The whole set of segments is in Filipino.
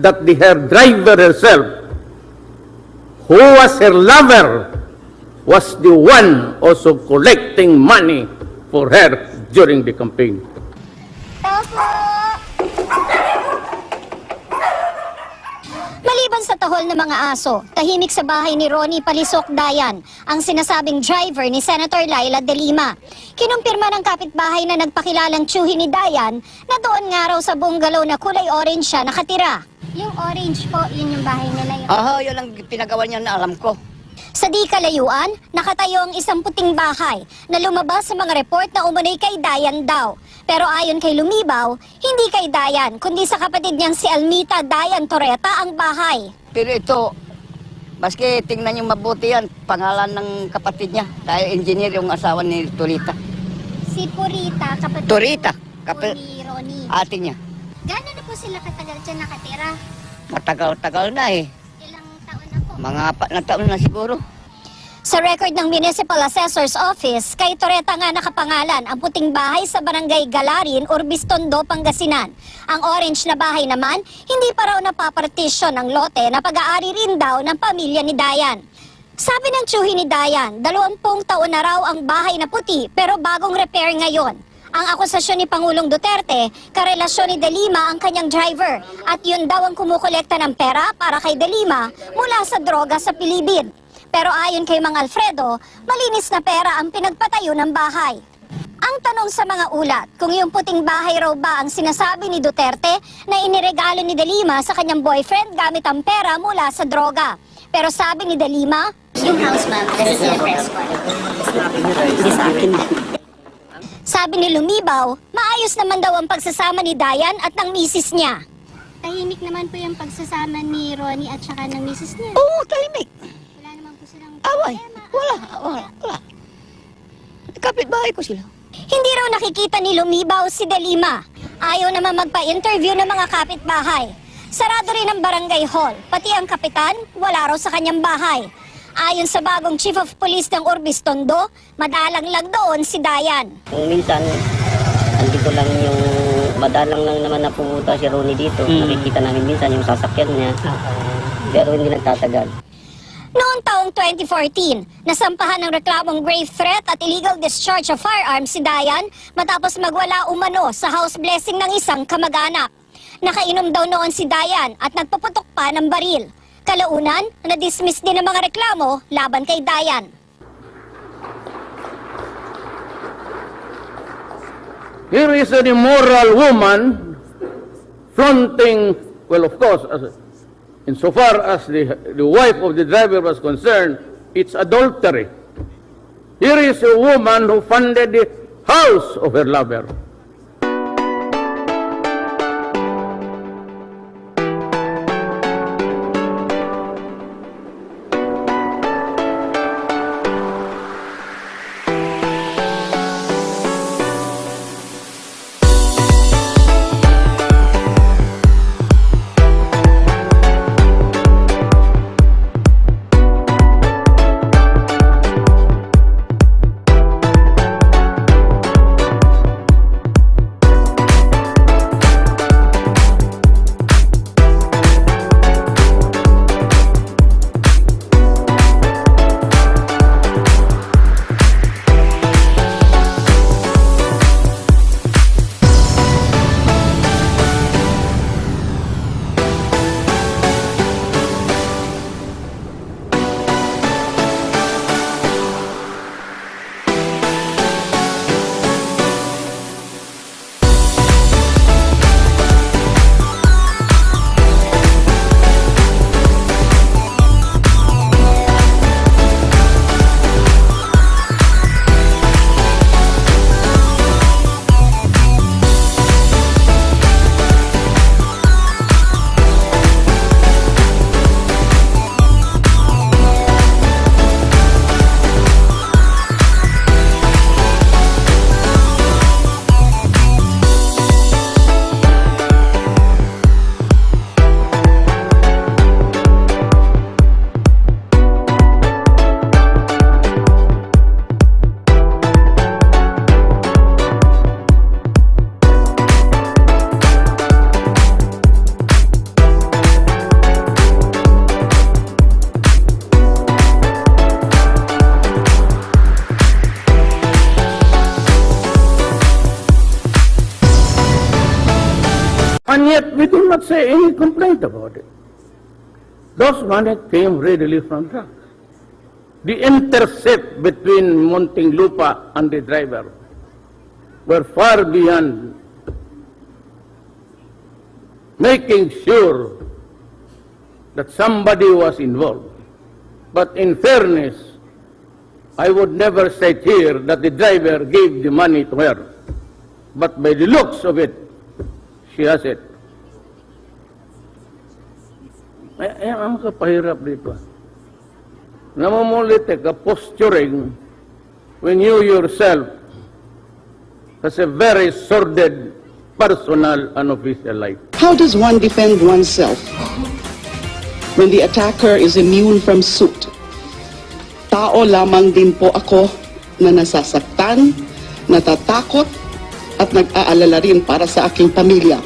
that the her driver herself, who was her lover, was the one also collecting money for her during the campaign. Maliban sa tahol ng mga aso, tahimik sa bahay ni Ronnie Palisok Dayan ang sinasabing driver ni Senator Laila De Lima. Kinumpirma ng kapitbahay na nagpakilalang tsuhi ni Dayan na doon nga raw sa bungalow na kulay orange siya nakatira. Yung orange po, yun yung bahay nila yun. Oo, yun ang pinagawa niya na alam ko. Sa di kalayuan, nakatayo ang isang puting bahay na lumabas sa mga report na umunoy kay Dayan daw. Pero ayon kay Lumibaw, hindi kay Dayan, kundi sa kapatid niyang si Almita Dayan Toreta ang bahay. Pero ito, maski tingnan niyo mabuti yan, pangalan ng kapatid niya. Dahil engineer yung asawa ni Torita. Si Purita, kapatid Torita, po kapi- ni Ronnie. ate niya. Gano'n na po sila katagal dyan nakatira? Matagal-tagal na eh. Ilang taon na po? Mga apat na taon na siguro. Sa record ng Municipal Assessor's Office, kay Toreta nga nakapangalan ang puting bahay sa barangay Galarin, Urbistondo, Pangasinan. Ang orange na bahay naman, hindi pa raw napapartisyon ng lote na pag-aari rin daw ng pamilya ni Dayan. Sabi ng tsuhi ni Dayan, dalawampung taon na raw ang bahay na puti pero bagong repair ngayon. Ang akusasyon ni Pangulong Duterte, karelasyon ni De Lima ang kanyang driver at yun daw ang kumukolekta ng pera para kay De Lima mula sa droga sa Pilibid. Pero ayon kay Mang Alfredo, malinis na pera ang pinagpatayo ng bahay. Ang tanong sa mga ulat, kung yung puting bahay raw ba ang sinasabi ni Duterte na iniregalo ni De Lima sa kanyang boyfriend gamit ang pera mula sa droga. Pero sabi ni De Lima, yung house ma'am, this is the press Sabi ni Lumibaw, maayos naman daw ang pagsasama ni Dayan at ng misis niya. Tahimik naman po yung pagsasama ni Ronnie at saka ng misis niya. Oo, talimik. Wala naman po silang Away. problema. Wala, wala, wala. Kapit-bahay ko sila. Hindi raw nakikita ni Lumibaw si Delima. Ayaw naman magpa-interview ng mga kapitbahay. Sarado rin ang barangay hall, pati ang kapitan, wala raw sa kanyang bahay. Ayon sa bagong chief of police ng Orbis Tondo, madalang lang doon si Dayan. Kung minsan, andito lang yung madalang lang naman na pumunta si Ronnie dito. Nakikita namin minsan yung sasakyan niya. Pero hindi nagtatagal. Noong taong 2014, nasampahan ng reklamong grave threat at illegal discharge of firearms si Dayan matapos magwala umano sa house blessing ng isang kamag-anak. Nakainom daw noon si Dayan at nagpaputok pa ng baril. Kalaunan, na-dismiss din ang mga reklamo laban kay Dayan. Here is an immoral woman flaunting, well, of course, as, insofar as the, the wife of the driver was concerned, it's adultery. Here is a woman who funded the house of her lover. Not say any complaint about it. Those money came readily from drugs. The intercept between Muntinlupa and the driver were far beyond making sure that somebody was involved. But in fairness, I would never state here that the driver gave the money to her. But by the looks of it, she has it. Ay, ay, ang kapahirap dito. Namumulit ka posturing when you yourself has a very sordid personal and official life. How does one defend oneself when the attacker is immune from suit? Tao lamang din po ako na nasasaktan, natatakot, at nag-aalala rin para sa aking pamilya.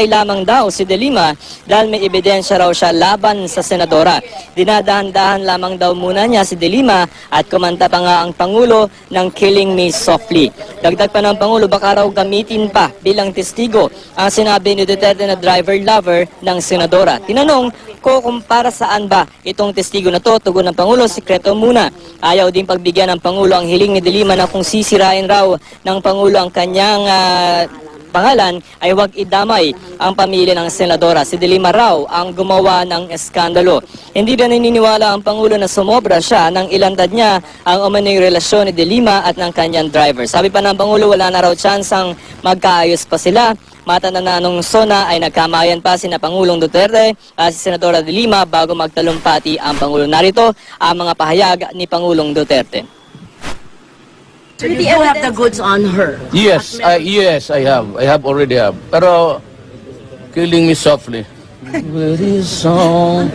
Hintay-hintay lamang daw si De Lima dahil may ebidensya raw siya laban sa senadora. Dinadahan-dahan lamang daw muna niya si De Lima at kumanta pa nga ang Pangulo ng Killing Me Softly. Dagdag pa ng Pangulo baka raw gamitin pa bilang testigo ang sinabi ni Duterte na driver lover ng senadora. Tinanong ko kung para saan ba itong testigo na to, tugon ng Pangulo, sikreto muna. Ayaw din pagbigyan ng Pangulo ang hiling ni De Lima na kung sisirain raw ng Pangulo ang kanyang ah, pangalan ay huwag idamay ang pamilya ng senadora. Si Dilima raw ang gumawa ng eskandalo. Hindi na naniniwala ang Pangulo na sumobra siya nang ilantad niya ang umano'y relasyon ni Dilima at ng kanyang driver. Sabi pa ng Pangulo wala na raw tsansang magkaayos pa sila. Mata na na nung SONA ay nagkamayan pa sina Pangulong Duterte at si Senadora de Lima bago magtalumpati ang Pangulo. Narito ang mga pahayag ni Pangulong Duterte. You have the goods on her. Yes, I, yes, I have. I have already have. Pero, killing me softly. Very soft.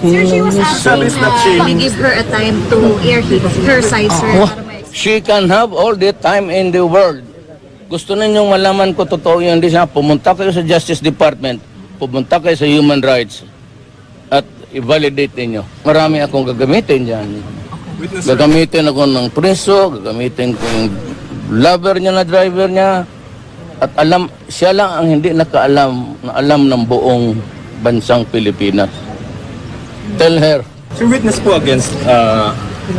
Sir, she was asking uh, we give her a time to air his, her side, sir. Oh, she can have all the time in the world. Gusto ninyong malaman ko totoo yun, di siya, pumunta kayo sa Justice Department, pumunta kayo sa Human Rights, at i-validate ninyo. Marami akong gagamitin dyan. Gagamitin ako ng preso, gagamitin ko yung lover niya na driver niya, at alam, siya lang ang hindi nakaalam, na alam ng buong bansang Pilipinas. Tell her, Sir, witness po against, uh,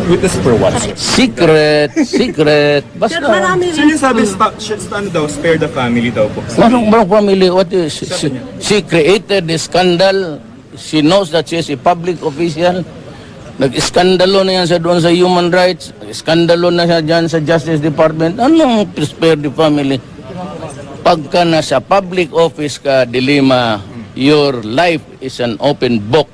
witness for what? sir? secret, secret, basta. Sir, yung sabi, sh- ano daw, spare the family daw po. Anong bang family? What is, she, she created the scandal. She knows that she is a public official. Nag-iskandalo na yan sa doon sa human rights. Iskandalo na siya dyan sa Justice Department. Anong spare the family? Pagka nasa public office ka, dilema, your life is an open book.